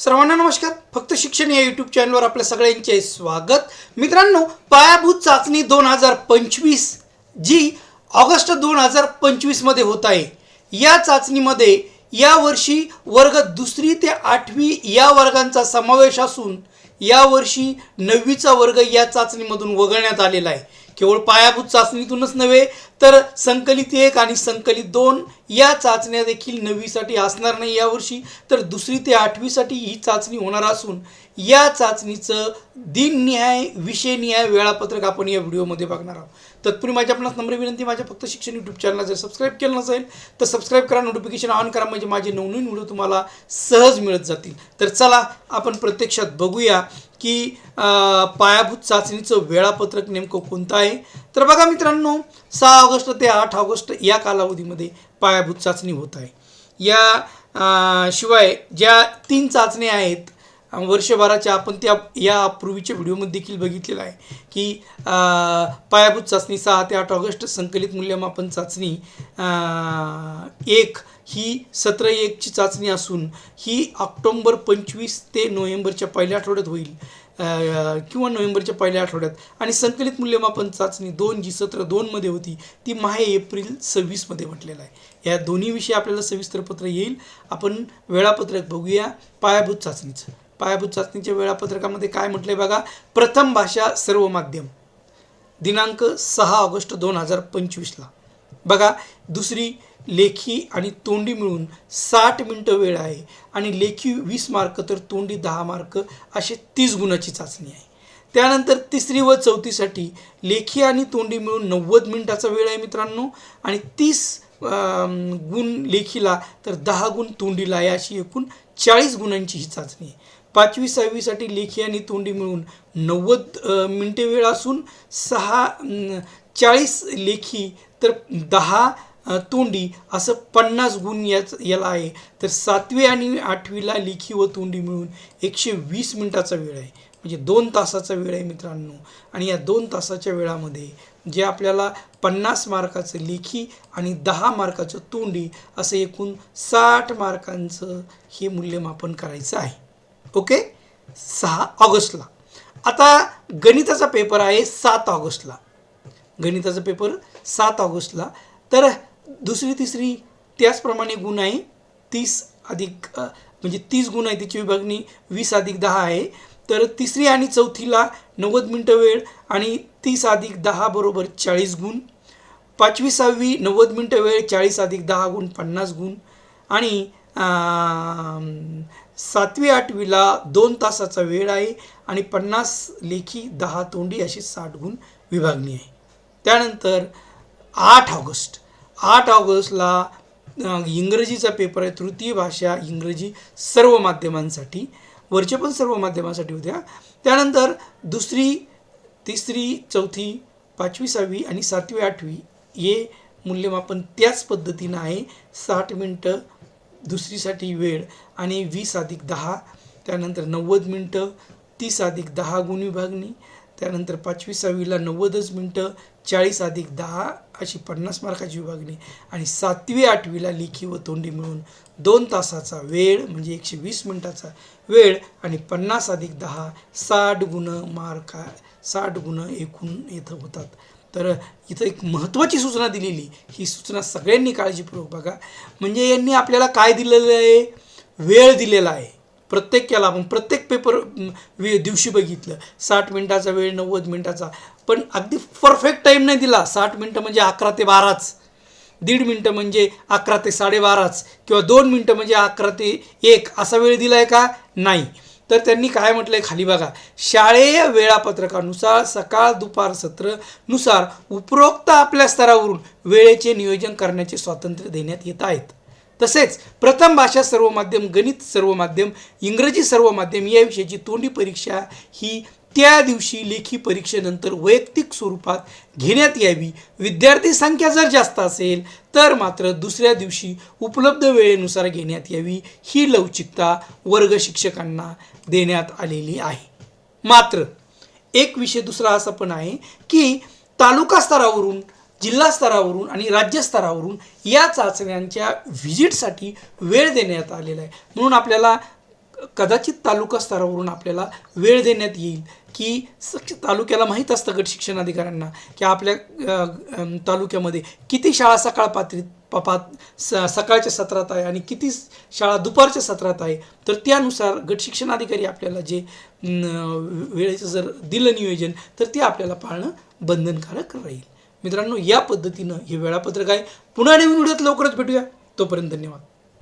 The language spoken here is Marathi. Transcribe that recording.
सर्वांना नमस्कार. फक्त शिक्षण या यूट्यूब चॅनलवर आपल्या सगळ्यांचे स्वागत. मित्रांनो पायाभूत चाचणी दोन हजार पंचवीस जी ऑगस्ट दोन हजार पंचवीसमध्ये होत आहे. या चाचणीमध्ये यावर्षी वर्ग दुसरी ते आठवी या वर्गांचा समावेश असून यावर्षी नववीचा वर्ग या चाचणीमधून वगळण्यात आलेला आहे. केवळ पायाभूत चाचणीतूनच नव्हे तर संकलित एक आणि संकलित दोन या चाचण्या देखील नववीसाठी असणार नाही यावर्षी तर दुसरी ते आठवीसाठी ही चाचणी होणार असून या चाचणीचं दिननिहाय विषयनिहाय वेळापत्रक आपण या व्हिडिओमध्ये बघणार आहोत. तत्पूर्वी माझी आपणास नम्र विनंती माझ्या फक्त शिक्षण यूट्यूब चॅनलला जर सबस्क्राईब केलं नसेल तर सबस्क्राईब करा नोटिफिकेशन ऑन करा म्हणजे माझे नवनवीन व्हिडिओ तुम्हाला सहज मिळत जातील. तर चला आपण प्रत्यक्षात बघूया की पायाभूत चाचणीचं वेळापत्रक नेमकं कोणतं आहे. तर बघा मित्रांनो सहा ऑगस्ट ते आठ ऑगस्ट या कालावधीमध्ये पायाभूत चाचणी होत आहे. या शिवाय ज्या तीन चाचण्या आहेत वर्षभराच्या आपण त्या यापूर्वीच्या व्हिडिओमध्ये देखील बघितलेलं आहे की पायाभूत चाचणी सहा ते आठ ऑगस्ट संकलित मूल्यमापन चाचणी एक ही सतरा एकची चाचणी असून ही ऑक्टोंबर पंचवीस ते नोव्हेंबरच्या पहिल्या आठवड्यात होईल. किंवा नोव्हेंबरच्या पहिल्या आठवड्यात. आणि संकलित मूल्यमापन चाचणी दोन जी सत्र दोनमध्ये होती ती माहे एप्रिल सव्वीसमध्ये म्हटलेलं आहे. या दोन्ही विषयी आपल्याला सविस्तर पत्र येईल. आपण वेळापत्रक बघूया पायाभूत चाचणीचं. पायाभूत चाचणीच्या वेळापत्रकामध्ये काय म्हटलंय बघा? प्रथम भाषा सर्व माध्यम दिनांक सहा ऑगस्ट दोन हजार पंचवीसला. बघा दुसरी लेखी आणि तोंडी मिळून साठ मिनटं वेळ आहे आणि लेखी वीस मार्क तर तोंडी दहा मार्क असे तीस गुणाची चाचणी आहे. त्यानंतर तिसरी व चौथीसाठी लेखी आणि तोंडी मिळून नव्वद मिनिटाचा वेळ आहे मित्रांनो आणि तीस गुण लेखीला तर दहा गुण तोंडीला आहे अशी एकूण चाळीस गुणांची ही चाचणी आहे. पाचवी सहावीसाठी लेखी आणि तोंडी मिळून नव्वद मिनटे वेळ असून सहा चाळीस लेखी तर दहा तोंडी असं पन्नास गुण याच याला आहे. तर सातवी आणि आठवीला लेखी व तोंडी मिळून एकशे वीस मिनटाचा वेळ आहे. म्हणजे दोन तासाचा वेळ आहे मित्रांनो. आणि या दोन तासाच्या वेळामध्ये जे आपल्याला पन्नास मार्काचं लेखी आणि दहा मार्काचं तोंडी असं एकूण साठ मार्कांचं हे मूल्यमापन करायचं आहे. ओके? सहा ऑगस्टला. आता गणिताचा पेपर आहे सात ऑगस्टला. गणिताचा पेपर सात ऑगस्टला. तर दुसरी तिसरी त्याचप्रमाणे गुण आहे तीस अधिक म्हणजे तीस गुण आहे त्याची विभागणी वीस अधिक दहा आहे. तर तिसरी आणि चौथीला नव्वद मिनटं वेळ आणि तीस अधिक दहा बरोबर चाळीस गुण. पाचवी सहावी नव्वद मिनटं वेळ चाळीस अधिक दहा गुण पन्नास गुण. आणि सातवी आठवीला दोन तासाचा वेळ आहे आणि पन्नास लेखी दहा तोंडी अशी साठ गुण विभागणी आहे. त्यानंतर आठ ऑगस्ट. आठ ऑगस्टला इंग्रजीचा पेपर आहे तृतीय भाषा इंग्रजी सर्व माध्यमांसाठी वरचे पण सर्व माध्यमांसाठी होत्या. त्यानंतर दुसरी तिसरी चौथी पाचवी सहावी आणि सातवी आठवी हे मूल्यमापन त्याच पद्धतीनं आहे. साठ मिनटं दुसरीसाठी वेळ आणि वीस अधिक दहा त्यानंतर नव्वद मिनटं तीस अधिक दहा गुण विभागणी त्यानंतर पाचवी सहावीला नव्वदच मिनटं चाळीस अधिक दहा अशी पन्नास मार्काची विभागणी आणि सातवी आठवीला लेखी व तोंडी मिळून दोन तासाचा वेळ म्हणजे एकशे वीस मिनटाचा वेळ आणि पन्नास अधिक दहा साठ गुण मार्का साठ गुण एकूण इथं होतात. तर इथं एक महत्त्वाची सूचना दिलेली. ही सूचना सगळ्यांनी काळजीपूर्वक बघा. म्हणजे यांनी आपल्याला काय दिलेलं आहे? वेळ दिलेला आहे. प्रत्येक याला आपण प्रत्येक पेपर वे दिवशी बघितलं. साठ मिनटाचा वेळ नव्वद मिनटाचा. पण अगदी परफेक्ट टाईम नाही दिला. साठ मिनटं म्हणजे अकरा ते बाराच. दीड मिनटं म्हणजे अकरा ते साडेबाराच. किंवा दोन मिनटं म्हणजे अकरा ते एक. असा वेळ दिला आहे का? नाही. तर त्यांनी काय म्हटलं आहे खाली बघा. शाळेय वेळापत्रकानुसार सकाळ दुपार सत्रनुसार उपरोक्त आपल्या स्तरावरून वेळेचे नियोजन करण्याचे स्वातंत्र्य देण्यात येत आहेत. तसेच प्रथम भाषा सर्व माध्यम गणित सर्व माध्यम इंग्रजी सर्व माध्यम या विषयाची तोंडी परीक्षा ही त्या दिवशी लेखी परीक्षेनंतर वैयक्तिक स्वरूपात घेण्यात यावी. विद्यार्थी संख्या जर जास्त असेल तर मात्र दुसऱ्या दिवशी उपलब्ध वेळेनुसार घेण्यात यावी. ही लवचिकता वर्ग शिक्षकांना देण्यात आलेली आहे. मात्र एक विषय दुसरा असा पण आहे की तालुका स्तरावरून जिल्हा स्तरावरून आणि राज्य स्तरावरून या चाचण्यांच्या व्हिजिटसाठी वेळ देण्यात आलेला आहे. म्हणून आपल्याला कदाचित तालुका स्तरावरून आपल्याला वेळ देण्यात येईल की तालुक्याला माहीत असतं गट शिक्षण अधिकाऱ्यांना की आपल्या तालुक्यामध्ये किती शाळा सकाळ पातळीत पापात स सकाळच्या सत्रात आहे आणि किती शाळा दुपारच्या सत्रात आहे तर त्यानुसार गट शिक्षणाधिकारी आपल्याला जे वेळेचं जर दिलं नियोजन तर ते आपल्याला पाळणं बंधनकारक राहील. मित्रांनो या पद्धतीनं हे वेळापत्रक आहे. पुन्हा नवीन व्हिडिओत लवकरच भेटूया. तोपर्यंत धन्यवाद.